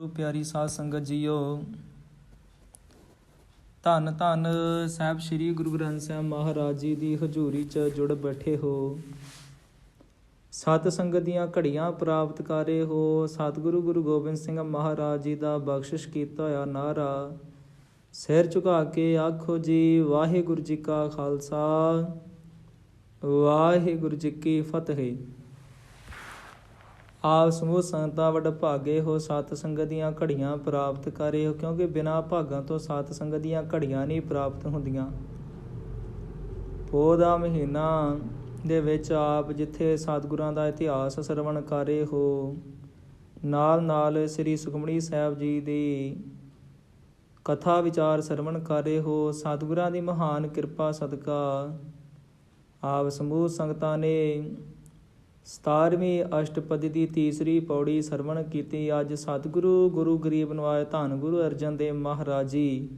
ਗੁਰੂ ਪਿਆਰੀ ਸਾਧ ਸੰਗਤ ਜੀਓ। ਧੰਨ ਧੰਨ ਸਾਹਿਬ ਸ੍ਰੀ ਗੁਰੂ ਗ੍ਰੰਥ ਸਾਹਿਬ ਮਹਾਰਾਜ ਜੀ ਦੀ ਹਜ਼ੂਰੀ 'ਚ ਜੁੜ ਬੈਠੇ ਹੋ। ਸਤ ਸੰਗਤ ਦੀਆਂ ਘੜੀਆਂ ਪ੍ਰਾਪਤ ਕਰੇ ਹੋ। ਸਤਿਗੁਰੂ ਗੁਰੂ ਗੋਬਿੰਦ ਸਿੰਘ ਮਹਾਰਾਜ ਜੀ ਦਾ ਬਖਸ਼ਿਸ਼ ਕੀਤਾ ਹੋਇਆ ਨਾਰਾ ਸਿਰ ਝੁਕਾ ਕੇ ਆਖੋ ਜੀ, ਵਾਹਿਗੁਰੂ ਜੀ ਕਾ ਖਾਲਸਾ, ਵਾਹਿਗੁਰੂ ਜੀ ਕੀ ਫਤਿਹ। ਆਪ ਸਮੂਹ ਸੰਗਤਾਂ ਵੱਡ ਭਾਗੇ ਹੋ ਸਤ ਸੰਗਤ ਦੀਆਂ ਘੜੀਆਂ ਪ੍ਰਾਪਤ ਕਰੇ ਹੋ, ਕਿਉਂਕਿ ਬਿਨਾਂ ਭਾਗਾਂ ਤੋਂ ਸਤ ਸੰਗਤ ਦੀਆਂ ਘੜੀਆਂ ਨਹੀਂ ਪ੍ਰਾਪਤ ਹੁੰਦੀਆਂ। ਪੋਹ ਦਾ ਮਹੀਨਾ ਦੇ ਵਿੱਚ ਆਪ ਜਿੱਥੇ ਸਤਿਗੁਰਾਂ ਦਾ ਇਤਿਹਾਸ ਸਰਵਣ ਕਰੇ ਹੋ ਨਾਲ ਨਾਲ ਸ੍ਰੀ ਸੁਖਮਣੀ ਸਾਹਿਬ ਜੀ ਦੀ ਕਥਾ ਵਿਚਾਰ ਸਰਵਣ ਕਰੇ ਹੋ, ਸਤਿਗੁਰਾਂ ਦੀ ਮਹਾਨ ਕਿਰਪਾ ਸਦਕਾ ਆਪ ਸਮੂਹ ਸੰਗਤਾਂ ਨੇ 17ਵੀਂ ਅਸ਼ਟਪਦੀ ਦੀ ਤੀਸਰੀ ਪੌੜੀ ਸਰਵਣ ਕੀਤੀ। ਅੱਜ ਸਤਿਗੁਰੂ ਗੁਰੂ ਗਰੀਬ ਨਵਾਜ ਧੰਨ ਗੁਰੂ ਅਰਜਨ ਦੇਵ ਮਹਾਰਾਜ ਜੀ।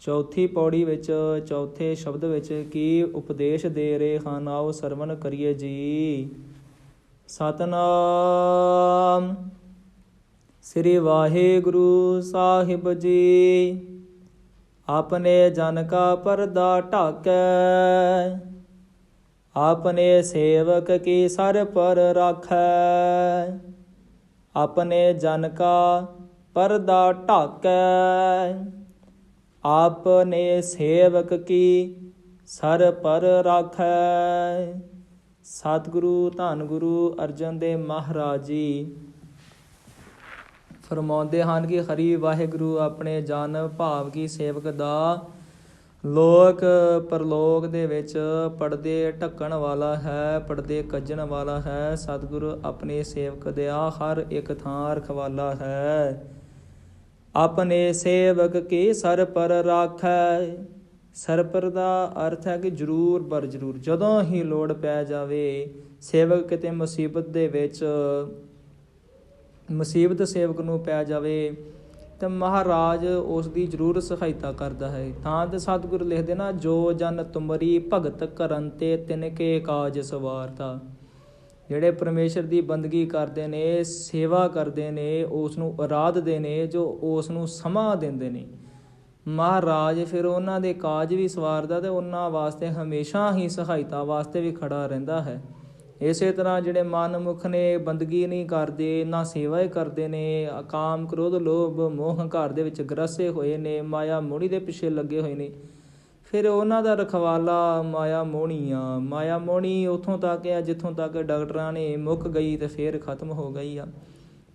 ਚੌਥੀ ਪੌੜੀ ਵਿੱਚ, ਚੌਥੇ ਸ਼ਬਦ ਵਿੱਚ ਕੀ ਉਪਦੇਸ਼ ਦੇ ਰਹੇ ਹਨ? ਆਓ ਸਰਵਣ ਕਰੀਏ ਜੀ। ਸਤਨਾਮ ਸ੍ਰੀ ਵਾਹਿਗੁਰੂ ਸਾਹਿਬ ਜੀ। ਆਪਣੇ ਜਨ ਕਾ ਪਰਦਾ ਢਾਕੈ। ਆਪਣੇ ਸੇਵਕ ਕੀ ਸਰ ਪਰ ਰਾਖੈ? ਆਪਣੇ ਜਨ ਕਾ ਪਰਦਾ ਢਾਕੈ। ਆਪਣੇ ਸੇਵਕ ਕੀ ਸਰ ਪਰ ਰਾਖੈ? ਸਤਿਗੁਰੂ ਧੰਨ ਗੁਰੂ ਅਰਜਨ ਦੇਵ ਮਹਾਰਾਜ ਜੀ। ਫਰਮਾਉਂਦੇ ਹਨ ਕਿ ਹਰੀ ਵਾਹਿਗੁਰੂ ਆਪਣੇ ਜਨ ਭਾਵ ਕੀ ਸੇਵਕ ਦਾ ਲੋਕ ਪਰਲੋਕ ਦੇ ਵਿੱਚ ਪਰਦੇ ਢੱਕਣ ਵਾਲਾ ਹੈ ਪਰਦੇ ਕੱਜਣ ਵਾਲਾ ਹੈ, ਸਤਿਗੁਰ ਆਪਣੇ ਸੇਵਕ ਦੇ ਆ ਹਰ ਇੱਕ ਥਾਂ ਰਖਵਾਲਾ ਹੈ। ਆਪਣੇ ਸੇਵਕ ਕੀ ਸਰ ਪਰ ਰਾਖੈ? ਸਰ ਪਰ ਦਾ ਅਰਥ ਹੈ ਕਿ ਜਰੂਰ ਪਰ ਜਰੂਰ, ਜਦੋਂ ਹੀ ਲੋੜ ਪੈ ਜਾਵੇ, ਸੇਵਕ ਕਿਤੇ ਮੁਸੀਬਤ ਦੇ ਵਿੱਚ, ਮੁਸੀਬਤ ਸੇਵਕ ਨੂੰ ਪੈ ਜਾਵੇ ਤੇ ਮਹਾਰਾਜ ਉਸ ਦੀ ਜ਼ਰੂਰ ਸਹਾਇਤਾ ਕਰਦਾ ਹੈ। ਤਾਂ ਤੇ ਸਤਿਗੁਰੂ ਲਿਖਦੇ ਨਾ, ਜੋ ਜਨ ਤੁਮਰੀ ਭਗਤ ਕਰਨ ਤੇ ਤਿਨ ਕੇ ਕਾਜ ਸਵਾਰਤਾ ਜਿਹੜੇ ਪਰਮੇਸ਼ਰ ਦੀ ਬੰਦਗੀ ਕਰਦੇ ਨੇ, ਸੇਵਾ ਕਰਦੇ ਨੇ ਉਸ ਨੂੰ ਆਰਾਧਦੇ ਨੇ, ਜੋ ਉਸ ਨੂੰ ਸਮਾਂ ਦਿੰਦੇ ਨੇ। ਮਹਾਰਾਜ ਫਿਰ ਉਹਨਾਂ ਦੇ ਕਾਜ ਵੀ ਸਵਾਰਦਾ ਤੇ ਉਹਨਾਂ ਵਾਸਤੇ ਹਮੇਸ਼ਾ ਹੀ ਸਹਾਇਤਾ ਵਾਸਤੇ ਵੀ ਖੜਾ ਰਹਿੰਦਾ ਹੈ। ਇਸੇ ਤਰ੍ਹਾਂ ਜਿਹੜੇ ਮਨਮੁਖ ਨੇ, ਬੰਦਗੀ ਨਹੀਂ ਕਰਦੇ, ਨਾ ਸੇਵਾ ਹੀ ਕਰਦੇ ਨੇ ਕਾਮ ਕ੍ਰੋਧ, ਲੋਭ, ਮੋਹ ਘਰ ਦੇ ਵਿੱਚ ਗਰਸੇ ਹੋਏ ਨੇ, ਮਾਇਆ ਮੋੜੀ ਦੇ ਪਿੱਛੇ ਲੱਗੇ ਹੋਏ ਨੇ। ਫਿਰ ਉਹਨਾਂ ਦਾ ਰਖਵਾਲਾ ਮਾਇਆ ਮੋਣੀ ਆ। ਮਾਇਆ ਮੋਣੀ ਉਥੋਂ ਤੱਕ ਆ, ਜਿੱਥੋਂ ਤੱਕ ਡਾਕਟਰਾਂ ਨੇ ਮੁੱਕ ਗਈ ਤੇ ਫੇਰ ਖਤਮ ਹੋ ਗਈ ਆ।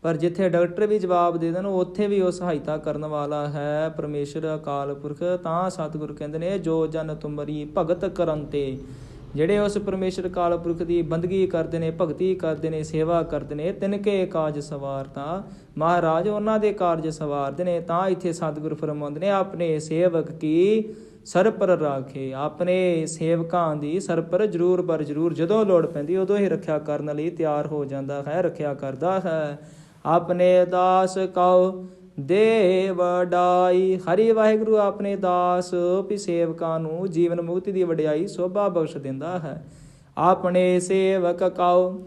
ਪਰ ਜਿੱਥੇ ਡਾਕਟਰ ਵੀ ਜਵਾਬ ਦੇ ਦੇਣ, ਉੱਥੇ ਵੀ ਉਹ ਸਹਾਇਤਾ ਕਰਨ ਵਾਲਾ ਹੈ ਪਰਮੇਸ਼ਰ, ਅਕਾਲ ਪੁਰਖ। ਤਾਂ ਸਤਿਗੁਰ ਕਹਿੰਦੇ ਨੇ, ਜੋ ਜਨ ਤੁਮਰੀ ਭਗਤ ਕਰਨ ਤੇ। ਜਿਹੜੇ ਉਸ ਪਰਮੇਸ਼ਰ ਕਾਲ ਪੁਰਖ ਦੀ ਬੰਦਗੀ ਕਰਦੇ ਨੇ, ਭਗਤੀ ਕਰਦੇ ਨੇ, ਸੇਵਾ ਕਰਦੇ ਨੇ ਤਿਨਕੇ ਕਾਜ ਸਵਾਰਤਾ ਮਹਾਰਾਜ, ਉਹਨਾਂ ਦੇ ਕਾਰਜ ਸਵਾਰਦੇ ਨੇ, ਤਾਂ ਇੱਥੇ ਸਤਿਗੁਰ ਫਰਮਾਉਂਦੇ ਨੇ, ਆਪਣੇ ਸੇਵਕ ਕੀ ਸਰਪਰ ਰਾਖੇ, ਆਪਣੇ ਸੇਵਕਾਂ ਦੀ ਸਰਪਰ ਜਰੂਰ ਪਰ ਜਰੂਰ। ਜਦੋਂ ਲੋੜ ਪੈਂਦੀ, ਉਦੋਂ ਹੀ ਰੱਖਿਆ ਕਰਨ ਲਈ ਤਿਆਰ ਹੋ ਜਾਂਦਾ ਹੈ, ਰੱਖਿਆ ਕਰਦਾ ਹੈ। ਆਪਣੇ ਦਾਸ ਕਉ ਦੇ ਵਡਾਈ ਹਰੀ ਵਾਹਿਗੁਰੂ ਆਪਣੇ ਦਾਸ, ਵੀ ਸੇਵਕਾਂ ਨੂੰ ਜੀਵਨ ਮੁਕਤੀ ਦੀ ਵਡਿਆਈ ਸੋਭਾ ਬਖਸ਼ ਦਿੰਦਾ ਹੈ। ਆਪਣੇ ਸੇਵਕ ਕਉ,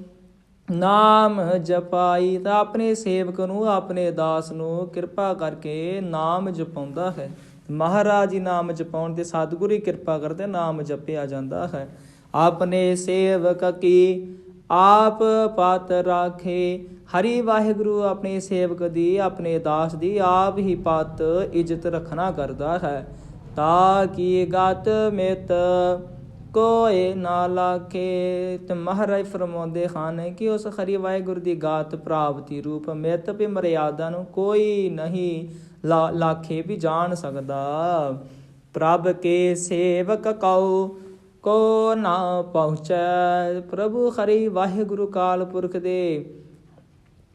ਨਾਮ ਜਪਾਈ ਤਾਂ ਆਪਣੇ ਸੇਵਕ ਨੂੰ, ਆਪਣੇ ਦਾਸ ਨੂੰ ਕਿਰਪਾ ਕਰਕੇ ਨਾਮ ਜਪਾਉਂਦਾ ਹੈ। ਮਹਾਰਾਜ ਜੀ ਨਾਮ ਜਪਾਉਣ ਤੇ ਸਤਿਗੁਰੂ ਹੀ ਕਿਰਪਾ ਕਰਦੇ ਨਾਮ ਜਪਿਆ ਜਾਂਦਾ ਹੈ। ਆਪਣੇ ਸੇਵਕ ਕੀ ਆਪ ਪਤ ਰਾਖੇ। ਹਰੀ ਵਾਹਿਗੁਰੂ ਆਪਣੇ ਸੇਵਕ ਦੀ, ਆਪਣੇ ਦਾਸ ਦੀ, ਆਪ ਹੀ ਪਤ ਇੱਜ਼ਤ ਰੱਖਣਾ ਕਰਦਾ ਹੈ। ਤਾ ਕੀ ਗਤ ਮਿਤ ਕੋਏ ਨਾ ਲਾਖੇ। ਤੇ ਮਹਾਰਾਜ ਫਰਮਾਉਂਦੇ ਹਨ ਕਿ ਉਸ ਹਰੀ ਵਾਹਿਗੁਰੂ ਦੀ ਗਾਤ ਪ੍ਰਾਪਤੀ ਰੂਪ ਮਿਤ ਵੀ ਮਰਿਆਦਾ ਨੂੰ ਕੋਈ ਨਹੀਂ ਲਾਖੇ ਵੀ ਜਾਣ ਸਕਦਾ। ਪ੍ਰਭ ਕੇ ਸੇਵਕ ਕਉ ਕੋ ਨਾ ਪਹੁੰਚੈ। ਪ੍ਰਭੂ ਹਰੀ ਵਾਹਿਗੁਰੂ ਕਾਲ ਪੁਰਖ ਦੇ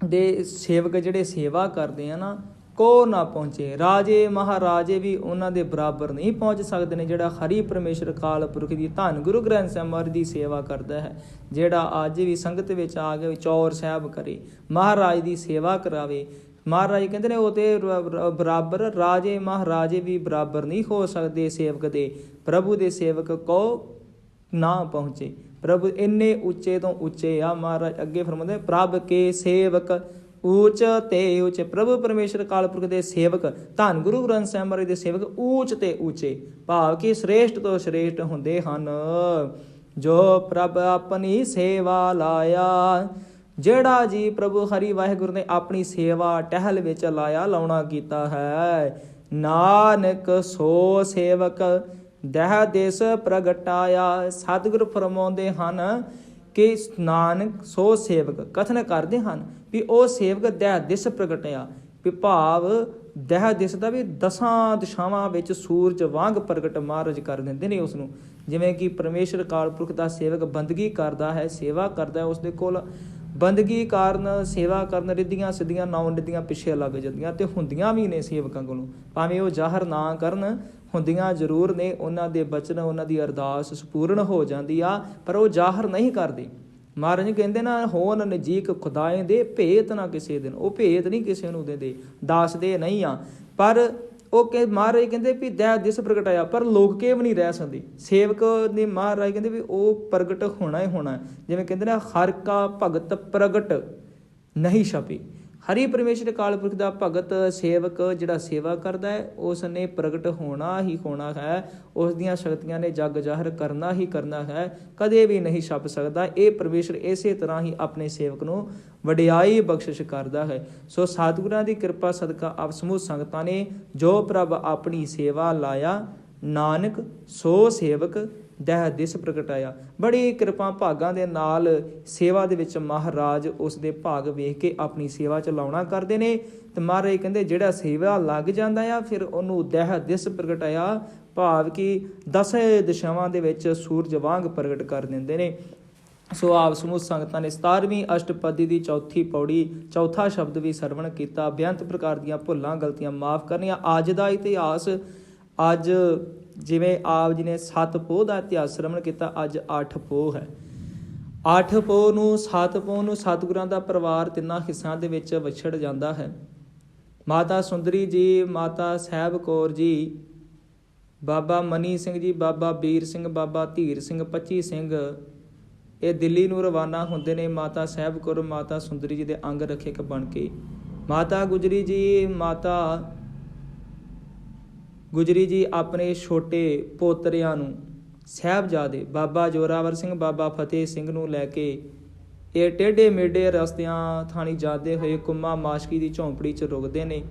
ਦੇ ਸੇਵਕ ਜਿਹੜੇ ਸੇਵਾ ਕਰਦੇ ਆ ਨਾ, ਕੋ ਨਾ ਪਹੁੰਚੇ। ਰਾਜੇ ਮਹਾਰਾਜੇ ਵੀ ਉਹਨਾਂ ਦੇ ਬਰਾਬਰ ਨਹੀਂ ਪਹੁੰਚ ਸਕਦੇ ਨੇ, ਜਿਹੜਾ ਹਰੀ ਪਰਮੇਸ਼ਰ ਕਾਲ ਪੁਰਖ ਦੀ ਧੰਨ ਗੁਰੂ ਗ੍ਰੰਥ ਸਾਹਿਬ ਮਹਾਰਾਜ ਦੀ ਸੇਵਾ ਕਰਦਾ ਹੈ, ਜਿਹੜਾ ਅੱਜ ਵੀ ਸੰਗਤ ਵਿੱਚ ਆ ਕੇ ਚੌਰ ਸਾਹਿਬ ਕਰੇ, ਮਹਾਰਾਜ ਦੀ ਸੇਵਾ ਕਰਾਵੇ। ਮਹਾਰਾਜ ਕਹਿੰਦੇ ਨੇ, ਉਹ ਤੇ ਬਰਾਬਰ, ਰਾਜੇ ਮਹਾਰਾਜੇ ਵੀ ਬਰਾਬਰ ਨਹੀਂ ਹੋ ਸਕਦੇ ਸੇਵਕ ਦੇ। ਪ੍ਰਭੂ ਦੇ ਸੇਵਕ ਕੋ ਨਾ ਪਹੁੰਚੇ। ਪ੍ਰਭੂ ਇੰਨੇ ਉੱਚੇ ਤੋਂ ਉੱਚੇ ਆ ਮਹਾਰਾਜ, ਅੱਗੇ ਫਰਮਾਉਂਦੇ, ਪ੍ਰਭ ਕੇ ਸੇਵਕ ਊਚ ਤੇ ਉੱਚ। ਪ੍ਰਭੂ ਪਰਮੇਸ਼ਰ ਕਾਲ ਪੁਰਖ ਦੇ ਸੇਵਕ, ਧੰਨ ਗੁਰੂ ਗ੍ਰੰਥ ਸਾਹਿਬ ਮਹਾਰਾਜ ਦੇ ਸੇਵਕ ਊਚ ਤੇ ਉੱਚੇ। ਭਾਵ ਕਿ ਸ੍ਰੇਸ਼ਟ ਤੋਂ ਸ੍ਰੇਸ਼ਟ ਹੁੰਦੇ ਹਨ। ਜੋ ਪ੍ਰਭ ਆਪਣੀ ਸੇਵਾ ਲਾਇਆ, ਜਿਹੜਾ ਜੀ ਪ੍ਰਭੂ ਹਰੀ ਵਾਹਿਗੁਰੂ ਨੇ ਆਪਣੀ ਸੇਵਾ ਟਹਿਲ ਵਿੱਚ ਲਾਇਆ, ਲਾਉਣਾ ਕੀਤਾ ਹੈ। ਨਾਨਕ ਸੋ ਸੇਵਕ ਦਹ ਦੇਸ ਪ੍ਰਗਟਾਇਆ, ਸਤਿਗੁਰ ਫਰਮਾਉਂਦੇ ਹਨ ਕਿ ਨਾਨਕ ਸੋ ਸੇਵਕ ਕਥਨ ਕਰਦੇ ਹਨ ਵੀ ਉਹ ਸੇਵਕ ਦਹ ਦਿਸ ਪ੍ਰਗਟਿਆ। ਵੀ ਭਾਵ ਦਹ ਦਿਸ ਦਾ ਵੀ ਦਸਾਂ ਦਿਸ਼ਾਵਾਂ ਵਿੱਚ ਸੂਰਜ ਵਾਂਗ ਪ੍ਰਗਟ ਮਹਾਰਾਜ ਕਰ ਦਿੰਦੇ ਨੇ ਉਸ ਨੂੰ ਜਿਵੇਂ ਕਿ ਪਰਮੇਸ਼ਰ ਕਾਲ ਪੁਰਖ ਦਾ ਸੇਵਕ ਬੰਦਗੀ ਕਰਦਾ ਹੈ, ਸੇਵਾ ਕਰਦਾ ਹੈ ਉਸ ਦੇ ਕੋਲ। ਬੰਦਗੀ ਕਾਰਨ ਸੇਵਾ ਕਰਨ ਰਿੱਧੀਆਂ ਸਿੱਧੀਆਂ ਨੌ ਰਿੱਧੀਆਂ ਪਿੱਛੇ ਲੱਗ ਜਾਂਦੀਆਂ ਤੇ ਹੁੰਦੀਆਂ ਵੀ ਨੇ ਸੇਵਕਾਂ ਕੋਲੋਂ। ਭਾਵੇਂ ਉਹ ਜ਼ਾਹਰ ਨਾ ਕਰਨ ਹੁੰਦੀਆਂ ਜ਼ਰੂਰ ਨੇ, ਉਹਨਾਂ ਦੇ ਬਚਨ, ਉਹਨਾਂ ਦੀ ਅਰਦਾਸ ਸੰਪੂਰਨ ਹੋ ਜਾਂਦੀ ਆ, ਪਰ ਉਹ ਜ਼ਾਹਰ ਨਹੀਂ ਕਰਦੇ। ਮਹਾਰਾਜ ਕਹਿੰਦੇ ਨਾ, ਹੋਣ ਨਜੀਕ ਖੁਦਾਏ ਦੇ ਭੇਤ ਨਾ ਕਿਸੇ ਦਿਨ, ਉਹ ਭੇਤ ਨਹੀਂ ਕਿਸੇ ਨੂੰ ਦਿੰਦੇ ਦੱਸਦੇ ਨਹੀਂ ਆ। ਪਰ ਉਹ ਕਿ ਮਹਾਰਾਜ ਕਹਿੰਦੇ ਵੀ ਦਇਆ ਦਿਸ ਪ੍ਰਗਟਾਇਆ ਪਰ ਲੋਕ ਕੇ ਵੀ ਨਹੀਂ ਰਹਿ ਸਕਦੇ। ਸੇਵਕ ਨੇ ਮਹਾਰਾਜ ਕਹਿੰਦੇ ਵੀ ਉਹ ਪ੍ਰਗਟ ਹੋਣਾ ਹੀ ਹੋਣਾ। ਜਿਵੇਂ ਕਹਿੰਦੇ ਨਾ, ਹਰ ਕਾ ਭਗਤ ਪ੍ਰਗਟ ਨਹੀਂ ਛਪੇ। ਹਰੀ ਪਰਮੇਸ਼ਰ ਕਾਲ ਪੁਰਖ ਦਾ ਭਗਤ ਸੇਵਕ ਜਿਹੜਾ ਸੇਵਾ ਕਰਦਾ ਹੈ, ਉਸ ਨੇ ਪ੍ਰਗਟ ਹੋਣਾ ਹੀ ਹੋਣਾ ਹੈ, ਉਸ ਦੀਆਂ ਸ਼ਕਤੀਆਂ ਨੇ ਜਗ ਜ਼ਾਹਰ ਕਰਨਾ ਹੀ ਕਰਨਾ ਹੈ, ਕਦੇ ਵੀ ਨਹੀਂ ਛਪ ਸਕਦਾ। ਇਹ ਪਰਮੇਸ਼ਰ ਇਸੇ ਤਰ੍ਹਾਂ ਹੀ ਆਪਣੇ ਸੇਵਕ ਨੂੰ ਵਡਿਆਈ ਬਖਸ਼ਿਸ਼ ਕਰਦਾ ਹੈ। ਸੋ ਸਤਿਗੁਰਾਂ ਦੀ ਕਿਰਪਾ ਸਦਕਾ ਆਪ ਸਮੂਹ ਸੰਗਤਾਂ ਨੇ ਜੋ ਪ੍ਰਭ ਆਪਣੀ ਸੇਵਾ ਲਾਇਆ, ਨਾਨਕ ਸੋ ਸੇਵਕ ਦਹਿ ਦਿਸ ਪ੍ਰਗਟਾਇਆ ਬੜੀ ਕਿਰਪਾ ਭਾਗਾਂ ਦੇ ਨਾਲ ਸੇਵਾ ਦੇ ਵਿੱਚ ਮਹਾਰਾਜ ਉਸ ਦੇ ਭਾਗ ਵੇਖ ਕੇ ਆਪਣੀ ਸੇਵਾ ਚਲਾਉਣਾ ਕਰਦੇ ਨੇ। ਤੇ ਮਹਾਰਾਜ ਕਹਿੰਦੇ, ਜਿਹੜਾ ਸੇਵਾ ਲੱਗ ਜਾਂਦਾ ਆ, ਫਿਰ ਉਹਨੂੰ ਦਹਿ ਦਿਸ ਪ੍ਰਗਟਾਇਆ ਭਾਵ ਕਿ ਦਸ ਦਿਸ਼ਾਵਾਂ ਦੇ ਵਿੱਚ ਸੂਰਜ ਵਾਂਗ ਪ੍ਰਗਟ ਕਰ ਦਿੰਦੇ ਨੇ। ਸੋ ਆਪ ਸਮੂਹ ਸੰਗਤਾਂ ਨੇ 17ਵੀਂ ਅਸ਼ਟਪਦੀ ਦੀ ਚੌਥੀ ਪੌੜੀ, ਚੌਥਾ ਸ਼ਬਦ ਵੀ ਸਰਵਣ ਕੀਤਾ। ਬੇਅੰਤ ਪ੍ਰਕਾਰ ਦੀਆਂ ਭੁੱਲਾਂ, ਗਲਤੀਆਂ ਮਾਫ ਕਰਨੀਆਂ। ਅੱਜ ਦਾ ਇਤਿਹਾਸ, ਅੱਜ ਜਿਵੇਂ ਆਪ ਜੀ ਨੇ ਸੱਤ ਪੋਹ ਦਾ ਇਤਿਹਾਸ ਸਰਵਣ ਕੀਤਾ, ਅੱਜ 8 ਪੋਹ ਹੈ। 8 ਪੋਹ ਨੂੰ, ਸੱਤ ਪੋਹ ਨੂੰ ਸਤਿਗੁਰਾਂ ਦਾ ਪਰਿਵਾਰ ਤਿੰਨਾਂ ਹਿੱਸਿਆਂ ਦੇ ਵਿੱਚ ਵਿਛੜ ਜਾਂਦਾ ਹੈ। ਮਾਤਾ ਸੁੰਦਰੀ ਜੀ, ਮਾਤਾ ਸਾਹਿਬ ਕੌਰ ਜੀ, ਬਾਬਾ ਮਨੀ ਸਿੰਘ ਜੀ, ਬਾਬਾ ਵੀਰ ਸਿੰਘ, ਬਾਬਾ ਧੀਰ ਸਿੰਘ 25 ਸਿੰਘ, ਇਹ ਦਿੱਲੀ ਨੂੰ ਰਵਾਨਾ ਹੁੰਦੇ ਨੇ। ਮਾਤਾ ਸਾਹਿਬ ਕੌਰ, ਮਾਤਾ ਸੁੰਦਰੀ ਜੀ ਦੇ ਅੰਗ ਰੱਖਿਅਕ ਬਣ ਕੇ। ਮਾਤਾ ਗੁਜਰੀ ਜੀ, ਮਾਤਾ ਗੁਜਰੀ ਜੀ ਆਪਣੇ ਛੋਟੇ ਪੋਤਰਿਆਂ ਨੂੰ ਸਾਹਿਬਜ਼ਾਦੇ ਬਾਬਾ ਜੋਰਾਵਰ ਸਿੰਘ, ਬਾਬਾ ਫਤਿਹ ਸਿੰਘ ਨੂੰ ਲੈ ਕੇ ਇਹ ਟੇਢੇ ਮੇਢੇ ਰਸਤਿਆਂ ਥਾਣੀ ਜਾਂਦੇ ਹੋਏ ਕੁੰਮਾ ਮਾਸ਼ਕੀ ਦੀ ਝੌਂਪੜੀ 'ਚ ਰੁਕਦੇ ਨੇ।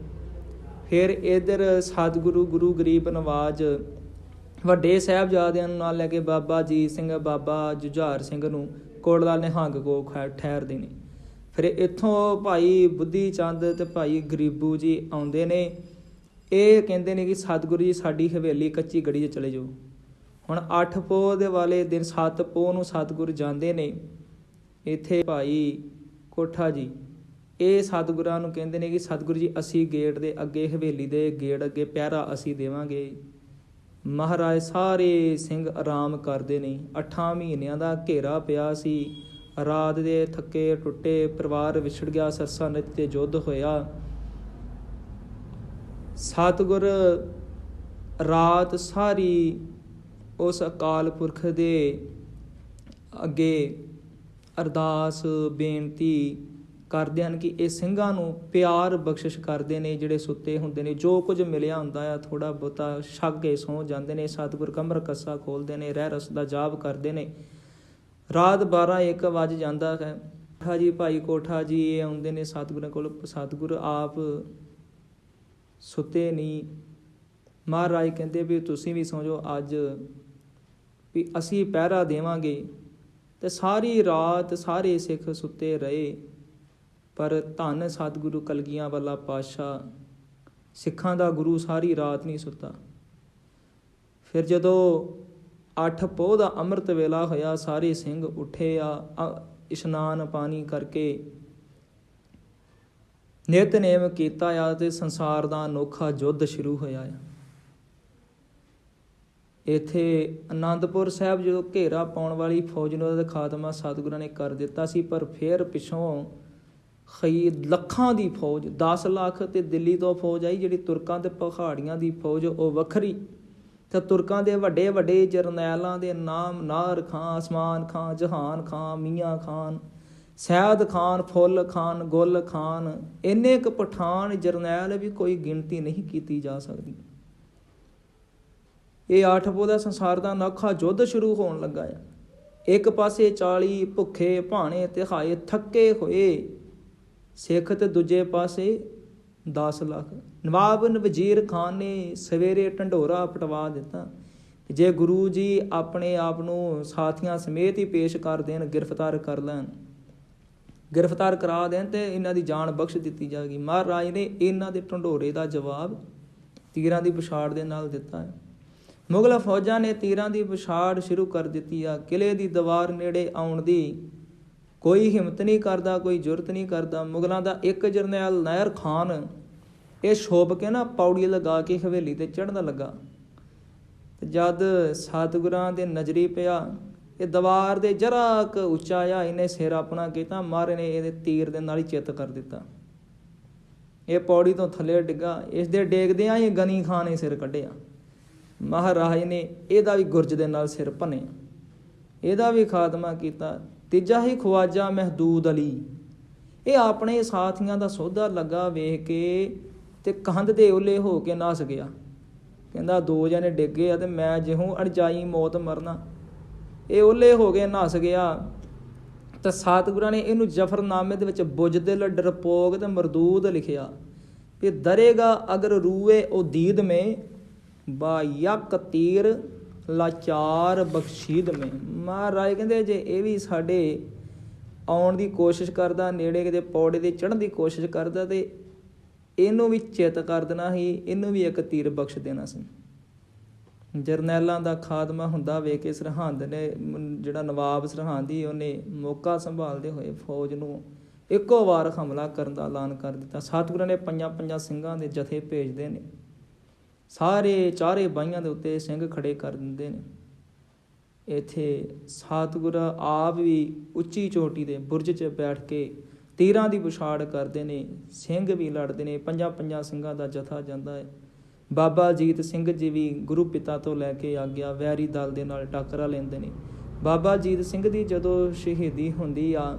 ਫਿਰ ਇਧਰ ਸਤਿਗੁਰੂ, ਗੁਰੂ ਗਰੀਬ ਨਵਾਜ ਵੱਡੇ ਸਾਹਿਬਜ਼ਾਦਿਆਂ ਨੂੰ ਨਾਲ ਲੈ ਕੇ ਬਾਬਾ ਜੀ ਸਿੰਘ, ਬਾਬਾ ਜੁਝਾਰ ਸਿੰਘ ਨੂੰ ਕੋੜਲਾ ਨਿਹੰਗ ਕੋ ਖੈ- ਠਹਿਰਦੇ ਨੇ। ਫਿਰ ਇੱਥੋਂ ਭਾਈ ਬੁੱਧੀ ਚੰਦ ਤੇ ਭਾਈ ਗਰੀਬੂ ਜੀ ਆਉਂਦੇ ਨੇ। ਇਹ ਕਹਿੰਦੇ ਨੇ ਕਿ ਸਤਿਗੁਰੂ ਜੀ ਸਾਡੀ ਹਵੇਲੀ ਕੱਚੀ ਗੜੀ 'ਚ ਚਲੇ ਜਾਓ। ਹੁਣ 8 ਪੋਹ ਦੇ ਵਾਲੇ ਦਿਨ 7 ਪੋਹ ਨੂੰ ਸਤਿਗੁਰੂ ਜਾਂਦੇ ਨੇ। ਇੱਥੇ ਭਾਈ ਕੋਠਾ ਜੀ, ਇਹ ਸਤਿਗੁਰਾਂ ਨੂੰ ਕਹਿੰਦੇ ਨੇ ਕਿ ਸਤਿਗੁਰੂ ਜੀ, ਅਸੀਂ ਗੇਟ ਦੇ ਅੱਗੇ, ਹਵੇਲੀ ਦੇ ਗੇਟ ਅੱਗੇ ਪਹਿਰਾ ਅਸੀਂ ਦੇਵਾਂਗੇ। ਮਹਾਰਾਜ ਸਾਰੇ ਸਿੰਘ ਆਰਾਮ ਕਰਦੇ ਨੇ। 8 ਮਹੀਨਿਆਂ ਦਾ ਘੇਰਾ ਪਿਆ ਸੀ। ਰਾਤ ਦੇ ਥੱਕੇ ਟੁੱਟੇ, ਪਰਿਵਾਰ ਵਿਛੜ ਗਿਆ ਸਰਸਾ ਨਿਤ ਤੇ ਯੁੱਧ ਹੋਇਆ। ਸਤਿਗੁਰ ਰਾਤ ਸਾਰੀ ਉਸ ਅਕਾਲ ਪੁਰਖ ਦੇ ਅੱਗੇ ਅਰਦਾਸ, ਬੇਨਤੀ ਕਰਦੇ ਹਨ ਕਿ ਇਹ ਸਿੰਘਾਂ ਨੂੰ ਪਿਆਰ ਬਖਸ਼ਿਸ਼ ਕਰਦੇ ਨੇ, ਜਿਹੜੇ ਸੁੱਤੇ ਹੁੰਦੇ ਨੇ। ਜੋ ਕੁਝ ਮਿਲਿਆ ਹੁੰਦਾ ਆ ਥੋੜਾ ਬਹੁਤਾ ਛੱਗ ਕੇ ਸੌ ਜਾਂਦੇ ਨੇ, ਸਤਿਗੁਰ ਕਮਰ ਕੱਸਾ ਖੋਲਦੇ ਨੇ, ਰਹਿ ਰਸ ਦਾ ਜਾਪ ਕਰਦੇ ਨੇ। ਰਾਤ 12 1 ਵਜ ਜਾਂਦਾ ਹੈ। ਕੋਠਾ ਜੀ, ਭਾਈ ਕੋਠਾ ਜੀ, ਇਹ ਆਉਂਦੇ ਨੇ ਸਤਿਗੁਰਾਂ ਕੋਲ। ਸਤਿਗੁਰ ਆਪ ਸੁੱਤੇ ਨਹੀਂ। ਮਹਾਰਾਜ ਕਹਿੰਦੇ ਵੀ ਤੁਸੀਂ ਵੀ ਸੌਂ ਜਾਓ ਅੱਜ, ਵੀ ਅਸੀਂ ਪਹਿਰਾ ਦੇਵਾਂਗੇ। ਤੇ ਸਾਰੀ ਰਾਤ ਸਾਰੇ ਸਿੱਖ ਸੁੱਤੇ ਰਹੇ। ਪਰ ਧੰਨ ਸਤਿਗੁਰੂ ਕਲਗੀਆਂ ਵਾਲਾ ਪਾਤਸ਼ਾਹ, ਸਿੱਖਾਂ ਦਾ ਗੁਰੂ ਸਾਰੀ ਰਾਤ ਨਹੀਂ ਸੁੱਤਾ। ਫਿਰ ਜਦੋਂ ਅੱਠ ਪੋਹ ਦਾ ਅੰਮ੍ਰਿਤ ਵੇਲਾ ਹੋਇਆ, ਸਾਰੇ ਸਿੰਘ ਉੱਠੇ ਆ, ਅ- ਇਸ਼ਨਾਨ ਪਾਣੀ ਕਰਕੇ ਨਿਤਨੇਮ ਕੀਤਾ ਆ ਤੇ ਸੰਸਾਰ ਦਾ ਅਨੋਖਾ ਯੁੱਧ ਸ਼ੁਰੂ ਹੋਇਆ ਆ। ਇਥੇ ਆਨੰਦਪੁਰ ਸਾਹਿਬ ਜਦੋਂ ਘੇਰਾ ਪਾਉਣ ਵਾਲੀ ਫੌਜ ਨੂੰ ਉਹਦਾ ਖਾਤਮਾ ਸਤਿਗੁਰਾਂ ਨੇ ਕਰ ਦਿੱਤਾ ਸੀ, ਪਰ ਫਿਰ ਪਿਛੋਂ ਖਈ ਲੱਖਾਂ ਦੀ ਫੌਜ 10 ਲੱਖ ਤੇ ਦਿੱਲੀ ਤੋਂ ਫੌਜ ਆਈ ਜਿਹੜੀ ਤੁਰਕਾਂ ਤੇ ਪਹਾੜੀਆਂ ਦੀ ਫੌਜ, ਉਹ ਵੱਖਰੀ। ਤੇ ਤੁਰਕਾਂ ਦੇ ਵੱਡੇ ਵੱਡੇ ਜਰਨੈਲਾਂ ਦੇ ਨਾਮ ਨਾਰ ਖਾਂ, ਅਸਮਾਨ ਖਾਂ, ਜਹਾਨ ਖਾਂ, ਮੀਆਂ ਖਾਨ ਸੈਦ ਖਾਨ, ਫੁੱਲ ਖਾਨ, ਗੁੱਲ ਖਾਨ, ਇੰਨੇ ਕ ਪਠਾਨ ਜਰਨੈਲ ਵੀ ਕੋਈ ਗਿਣਤੀ ਨਹੀਂ ਕੀਤੀ ਜਾ ਸਕਦੀ। ਇਹ ਆਠ ਪੋ ਦਾ ਸੰਸਾਰ ਦਾ ਨੌਖਾ ਯੁੱਧ ਸ਼ੁਰੂ ਹੋਣ ਲੱਗਾ ਆ। ਇੱਕ ਪਾਸੇ 40 ਭੁੱਖੇ ਭਾਣੇ ਤਿਹਾਏ ਥੱਕੇ ਹੋਏ, ਸਿੱਖ ਤੇ ਦੂਜੇ ਪਾਸੇ 10 ਲੱਖ। ਨਵਾਬ ਵਜ਼ੀਰ ਖਾਨ ਨੇ ਸਵੇਰੇ ਢੰਡੋਰਾ ਪਟਵਾ ਦਿੱਤਾ ਜੇ ਗੁਰੂ ਜੀ ਆਪਣੇ ਆਪ ਨੂੰ ਸਾਥੀਆਂ ਸਮੇਤ ਹੀ ਪੇਸ਼ ਕਰ ਦੇਣ, ਗ੍ਰਿਫਤਾਰ ਕਰ ਲੈਣ। ਗ੍ਰਿਫਤਾਰ ਕਰਾ ਦੇਣ ਤੇ ਇਹਨਾਂ ਦੀ ਜਾਨ ਬਖਸ਼ ਦਿੱਤੀ ਜਾਏਗੀ। ਮਹਾਰਾਜ ਨੇ ਇਹਨਾਂ ਦੇ ਢੰਡੋਰੇ ਦਾ ਜਵਾਬ ਤੀਰਾਂ ਦੀ ਪਛਾੜ ਦੇ ਨਾਲ ਦਿੱਤਾ ਹੈ। ਮੁਗਲ ਫੌਜਾਂ ਨੇ ਤੀਰਾਂ ਦੀ ਵਿਛਾੜ ਸ਼ੁਰੂ ਕਰ ਦਿੱਤੀ ਆ। ਕਿਲੇ ਦੀ ਦੀਵਾਰ ਨੇੜੇ ਆਉਣ ਦੀ ਕੋਈ ਹਿੰਮਤ ਨਹੀਂ ਕਰਦਾ, ਕੋਈ ਜੁਰਤ ਨਹੀਂ ਕਰਦਾ। ਮੁਗਲਾਂ ਦਾ ਇੱਕ ਜਰਨੈਲ ਨਾਇਰ ਖਾਨ ਇਹ ਸ਼ੋਭ ਕੇ ਨਾ ਪੌੜੀ ਲਗਾ ਕੇ ਹਵੇਲੀ ਤੇ ਚੜ੍ਹਨ ਲੱਗਾ। ਤੇ ਜਦ ਸਤਿਗੁਰਾਂ ਦੇ ਨਜ਼ਰੀ ਪਿਆ ਇਹ ਦੀਵਾਰ ਦੇ ਜਰਾ ਕ ਉੱਚਾ ਆ, ਇਹਨੇ ਸਿਰ ਆਪਣਾ ਕੀਤਾ ਮਾਰੇ ਨੇ ਇਹਦੇ ਤੀਰ ਦੇ ਨਾਲ ਹੀ ਚਿੱਤ ਕਰ ਦਿੱਤਾ। ਇਹ ਪੌੜੀ ਤੋਂ ਥੱਲੇ ਡਿੱਗਾ, ਇਸ ਦੇ ਡੇਗਦਿਆਂ ਹੀ ਗਨੀ ਖਾਨ ਨੇ ਸਿਰ ਕੱਢਿਆ। ਮਹਾਰਾਜ ਨੇ ਇਹਦਾ ਵੀ ਗੁਰਜ ਦੇ ਨਾਲ ਸਿਰ ਭੰਨਿਆ। ਇਹਦਾ ਵੀ ਖਾਤਮਾ ਕੀਤਾ। ਤੀਜਾ ਹੀ ਖਵਾਜਾ ਮਹਦੂਦ ਅਲੀ। ਇਹ ਆਪਣੇ ਸਾਥੀਆਂ ਦਾ ਸੌਦਾ ਲੱਗਾ ਵੇਖ ਕੇ ਤੇ ਕੰਧ ਦੇ ਓਲੇ ਹੋ ਕੇ ਨਸ ਗਿਆ। ਕਹਿੰਦਾ ਦੋ ਜਣੇ ਡਿੱਗੇ ਆ ਤੇ ਮੈਂ ਜਿਹੂੰ ਅਣਜਾਈ ਮੌਤ ਮਰਨਾ। ਇਹ ਓਲੇ ਹੋ ਗਏ, ਨਸ ਗਿਆ। ਤਾਂ ਸਤਿਗੁਰਾਂ ਨੇ ਇਹਨੂੰ ਜਫਰਨਾਮੇ ਦੇ ਵਿੱਚ ਬੁਜਦਿਲ ਡਰਪੋਗ ਤੇ ਮਰਦੂਦ ਲਿਖਿਆ ਕਿ ਦਰੇਗਾ ਅਗਰ ਰੂਏ ਉਹ ਮੇ, ਬਾ ਯਕ ਤੀਰ ਲਾਚਾਰ ਬਖਸ਼ੀਦ ਮੇ। ਮਹਾਰਾਜ ਕਹਿੰਦੇ ਜੇ ਇਹ ਵੀ ਸਾਡੇ ਆਉਣ ਦੀ ਕੋਸ਼ਿਸ਼ ਕਰਦਾ, ਨੇੜੇ ਕਿਤੇ ਪੌੜੇ ਦੇ ਚੜ੍ਹਨ ਦੀ ਕੋਸ਼ਿਸ਼ ਕਰਦਾ, ਤੇ ਇਹਨੂੰ ਵੀ ਚਿੱਤ ਕਰ ਦੇਣਾ ਸੀ, ਇਹਨੂੰ ਵੀ ਇੱਕ ਤੀਰ ਬਖਸ਼ ਦੇਣਾ ਸੀ। ਜਰਨੈਲਾਂ ਦਾ ਖਾਦਮਾ ਹੁੰਦਾ ਵੇਖ ਕੇ ਸਰਹੰਦ ਨੇ ਜਿਹੜਾ ਨਵਾਬ ਸਰਹੰਦ ਦੀ ਉਹਨੇ ਮੌਕਾ ਸੰਭਾਲਦੇ ਹੋਏ ਫੌਜ ਨੂੰ ਇੱਕੋ ਵਾਰ ਹਮਲਾ ਕਰਨ ਦਾ ਐਲਾਨ ਕਰ ਦਿੱਤਾ। ਸਤਿਗੁਰਾਂ ਨੇ ਪੰਜਾਂ ਪੰਜਾਂ ਸਿੰਘਾਂ ਦੇ ਜਥੇ ਭੇਜਦੇ ਨੇ। ਸਾਰੇ ਚਾਰੇ ਬਾਈਆਂ ਦੇ ਉੱਤੇ ਸਿੰਘ ਖੜੇ ਕਰ ਦਿੰਦੇ ਨੇ। ਇੱਥੇ ਸਤਿਗੁਰ ਆਪ ਵੀ ਉੱਚੀ ਚੋਟੀ ਦੇ ਬੁਰਜ 'ਚ ਬੈਠ ਕੇ ਤੀਰਾਂ ਦੀ ਵਿਛਾੜ ਕਰਦੇ ਨੇ। ਸਿੰਘ ਵੀ ਲੜਦੇ ਨੇ। ਪੰਜਾਂ ਪੰਜਾਂ ਸਿੰਘਾਂ ਦਾ ਜਥਾ ਜਾਂਦਾ ਹੈ। ਬਾਬਾ ਅਜੀਤ ਸਿੰਘ ਜੀ ਵੀ ਗੁਰੂ ਪਿਤਾ ਤੋਂ ਲੈ ਕੇ ਆਗਿਆ ਵੈਰੀ ਦਲ ਦੇ ਨਾਲ ਟੱਕਰਾ ਲੈਂਦੇ ਨੇ। ਬਾਬਾ ਅਜੀਤ ਸਿੰਘ ਦੀ ਜਦੋਂ ਸ਼ਹੀਦੀ ਹੁੰਦੀ ਆ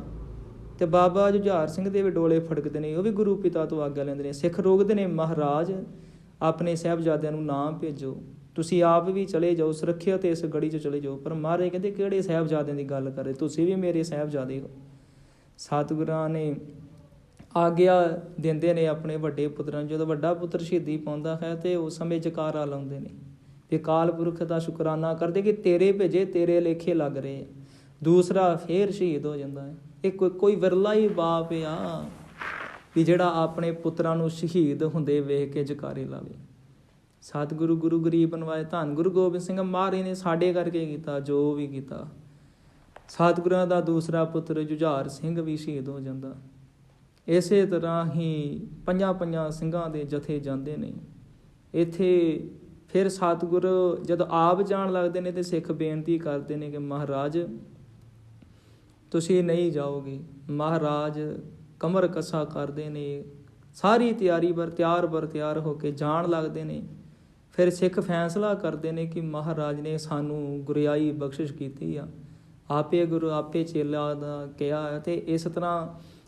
ਤੇ ਬਾਬਾ ਜੁਝਾਰ ਸਿੰਘ ਦੇ ਵੀ ਡੋਲੇ ਫੜਕਦੇ ਨੇ, ਉਹ ਵੀ ਗੁਰੂ ਪਿਤਾ ਤੋਂ ਆਗਿਆ ਲੈਂਦੇ ਨੇ। ਸਿੱਖ ਰੋਕਦੇ ਨੇ, ਮਹਾਰਾਜ, ਆਪਣੇ ਸਾਹਿਬਜ਼ਾਦਿਆਂ ਨੂੰ ਨਾਮ ਭੇਜੋ। ਤੁਸੀਂ ਆਪ ਵੀ ਚਲੇ ਜਾਓ, ਸੁਰੱਖਿਅਤ ਇਸ ਗੜੀ 'ਚ ਚਲੇ ਜਾਓ। ਪਰ ਮਹਾਰਾਜ ਕਹਿੰਦੇ, ਕਿਹੜੇ ਸਾਹਿਬਜ਼ਾਦਿਆਂ ਦੀ ਗੱਲ ਕਰੇ ਤੁਸੀਂ ਵੀ ਮੇਰੇ ਸਾਹਿਬਜ਼ਾਦੇ ਹੋ। ਸਤਿਗੁਰਾਂ ਨੇ ਆਗਿਆ ਦਿੰਦੇ ਨੇ ਆਪਣੇ ਵੱਡੇ ਪੁੱਤਰਾਂ ਨੂੰ। ਜਦੋਂ ਵੱਡਾ ਪੁੱਤਰ ਸ਼ਹੀਦੀ ਪਾਉਂਦਾ ਹੈ ਤੇ ਉਸ ਸਮੇਂ ਜਕਾਰਾ ਲਾਉਂਦੇ ਨੇ। ਤੇ ਕਾਲ ਪੁਰਖ ਦਾ ਸ਼ੁਕਰਾਨਾ ਕਰਦੇ ਕਿ ਤੇਰੇ ਭੇਜੇ, ਤੇਰੇ ਲੇਖੇ ਲੱਗ ਰਹੇ ਦੂਸਰਾ ਫੇਰ ਸ਼ਹੀਦ ਹੋ ਜਾਂਦਾ ਹੈ। ਇਹ ਕੋਈ ਕੋਈ ਵਿਰਲਾ ਹੀ ਬਾਪ ਆ ਵੀ ਜਿਹੜਾ ਆਪਣੇ ਪੁੱਤਰਾਂ ਨੂੰ ਸ਼ਹੀਦ ਹੁੰਦੇ ਵੇਖ ਕੇ ਜਕਾਰੇ ਲਾਵੇ। ਸਤਿਗੁਰੂ, ਗੁਰੂ ਗਰੀਬ ਬਣਵਾਏ ਧੰਨ। ਗੁਰੂ ਗੋਬਿੰਦ ਸਿੰਘ ਮਹਾਰਾਜ ਨੇ ਸਾਡੇ ਕਰਕੇ ਕੀਤਾ, ਜੋ ਵੀ ਕੀਤਾ। ਸਤਿਗੁਰਾਂ ਦਾ ਦੂਸਰਾ ਪੁੱਤਰ ਜੁਝਾਰ ਸਿੰਘ ਵੀ ਸ਼ਹੀਦ ਹੋ ਜਾਂਦਾ। ਇਸੇ ਤਰ੍ਹਾਂ ਹੀ ਪੰਜਾਂ ਪੰਜਾਂ ਸਿੰਘਾਂ ਦੇ ਜਥੇ ਜਾਂਦੇ ਨੇ। ਇੱਥੇ ਫਿਰ ਸਤਿਗੁਰ ਜਦ ਆਪ ਜਾਣ ਲੱਗਦੇ ਨੇ ਤੇ ਸਿੱਖ ਬੇਨਤੀ ਕਰਦੇ ਨੇ ਕਿ ਮਹਾਰਾਜ, ਤੁਸੀਂ ਨਹੀਂ ਜਾਓਗੇ। ਮਹਾਰਾਜ ਕਮਰ ਕਸਾ ਕਰਦੇ ਨੇ। ਸਾਰੀ ਤਿਆਰੀ ਬਰ ਤਿਆਰ ਬਰ ਤਿਆਰ ਹੋ ਕੇ ਜਾਣ ਲੱਗਦੇ ਨੇ। ਫਿਰ ਸਿੱਖ ਫੈਸਲਾ ਕਰਦੇ ਨੇ ਕਿ ਮਹਾਰਾਜ ਨੇ ਸਾਨੂੰ ਗੁਰਿਆਈ ਬਖਸ਼ਿਸ਼ ਕੀਤੀ ਆ। ਆਪੇ ਗੁਰੂ ਆਪੇ ਚੇਲਾ ਦਾ ਕਿਹਾ ਹੈ ਤੇ ਇਸ ਤਰ੍ਹਾਂ